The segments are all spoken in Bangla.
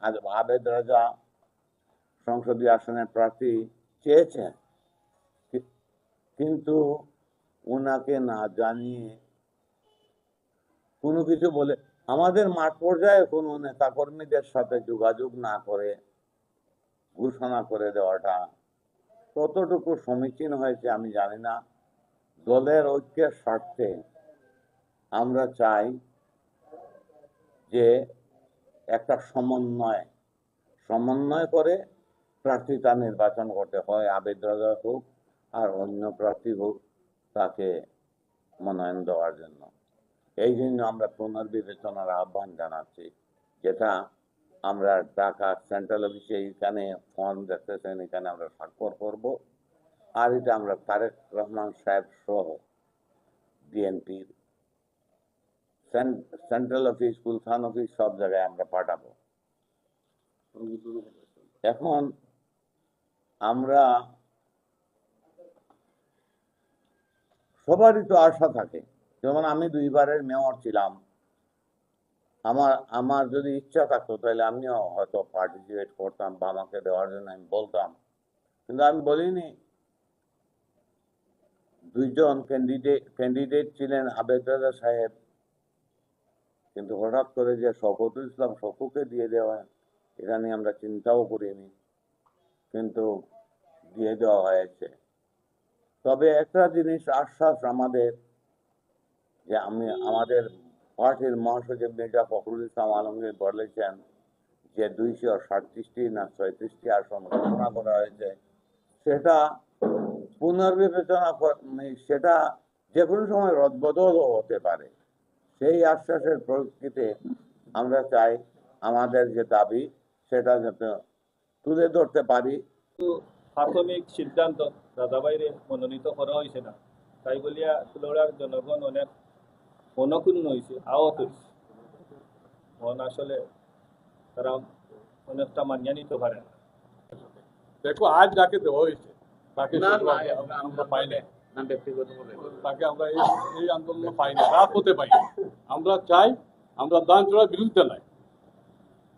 আ- আবেদ রাজা সংসদীয় আসনের প্রার্থী চেয়েছেন। কিন্তু ওনাকে না জানিয়ে কোনো কিছু বলে, আমাদের মাঠ পর্যায়ে কোনো নেতাকর্মীদের সাথে যোগাযোগ না করে, ঘোষণা করে দেওয়াটা কতটুকু সমীচীন হয়েছে আমি জানি না। দলের ঐক্যের স্বার্থে আমরা চাই যে একটা সমন্বয়। সমন্বয় করে প্রার্থীতা নির্বাচন করতে হয়, আবেদ রাজা হোক আর অন্য প্রার্থী হোক তাকে মনোনয়ন দেওয়ার জন্য। এই জন্য আমরা পুনর্বিবেচনার আহ্বান জানাচ্ছি, যেটা আমরা ঢাকা সেন্ট্রাল অফিসে এখানে ফর্ম দেখতেছেন, এখানে আমরা স্বাক্ষর করব। আর এটা আমরা তারেক রহমান সাহেব সহ বিএনপির সেন্ট্রাল অফিস, গুলশান অফিস, সব জায়গায় আমরা পাঠাবো। এখন আমরা সবারই তো আশা থাকে। যেমন আমি দুইবারের মেয়র ছিলাম। আমার আমার যদি ইচ্ছা থাকতো, তাহলে আমিও হয়তো পার্টিসিপেট করতাম বা আমাকে দেওয়ার জন্য আমি বলতাম। কিন্তু আমি বলিনি। দুইজন ক্যান্ডিডেট ক্যান্ডিডেট ছিলেন আবেদ সাহেব। কিন্তু হঠাৎ করে যে শফতুল ইসলাম শফুকে দিয়ে দেওয়া এটা নিয়ে আমরা চিন্তাও করিনি। কিন্তু দিয়ে দেওয়া হয়েছে। তবে একটা জিনিস আশ্বাস আমাদের যে আমি আমাদের পার্টির মহাসচিব মির্জা ফখরুল ইসলাম আলমগীর বলেছেন যে দুইশো সাতত্রিশটি না ছয়ত্রিশটি আসন ঘোষণা করা হয়েছে, সেটা পুনর্বিবেচনা মানে সেটা যে কোনো সময় রদবদলও হতে পারে। সেই আশ্বাসের প্রকৃতিতে আমরা চাই আমাদের যে দাবি সেটা যাতে তুলে ধরতে পারি। প্রাথমিক সিদ্ধান্ত দাদাবাইরে মনোনীত করা হয়েছে না। তাই বলিয়া ফুলড়ার জনগণ অনেক মনক্ষুণ্ণ হয়েছে আহত হয়েছে মন আসলে তারা অনেকটা মানিয়ে নিতে পারে না। দেখো আজ যাকে দেওয়া হয়েছে আমরা- আমরা পাই না না, ব্যক্তিগত তাকে আমরা এই এই আন্দোলনে পাই না রাত হতে পাই। আমরা চাই, আমরা দান চড়ার বিরুদ্ধে নাই।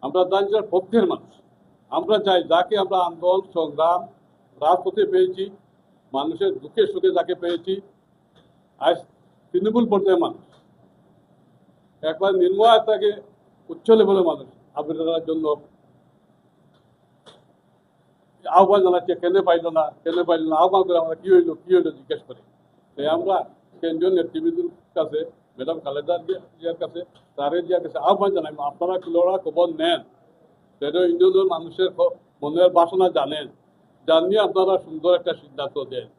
আমরা দান চড়ার পক্ষের মানুষ। আমরা চাই যাকে আমরা আন্দোলন, সংগ্রাম রাজপথে পেয়েছি মানুষের দুঃখে সুখে যাকে পেয়েছি আজ তৃণমূল পর্যায়ে মানুষ। একবার নির্ময় তাকে উচ্চ লেভেলের মানুষ আবেদনের জন্য আহ্বান জানাচ্ছে, কেন পাইল না? কেন পাইল না? আহ্বান করে আমরা কি হইল? কি হইল জিজ্ঞেস করি। তাই আমরা কেন্দ্রীয় নেতৃবৃন্দের কাছে, ম্যাডাম খালেদা জিয়া- জিয়ার কাছে তারের জিয়ার কাছে আহ্বান জানাই, আপনারা লড়া খবর নেন? সেটা ইন্ডিয়ানের মানুষের মনের বাসনা জানেন? জানিয়ে আপনারা সুন্দর একটা সিদ্ধান্ত দেন।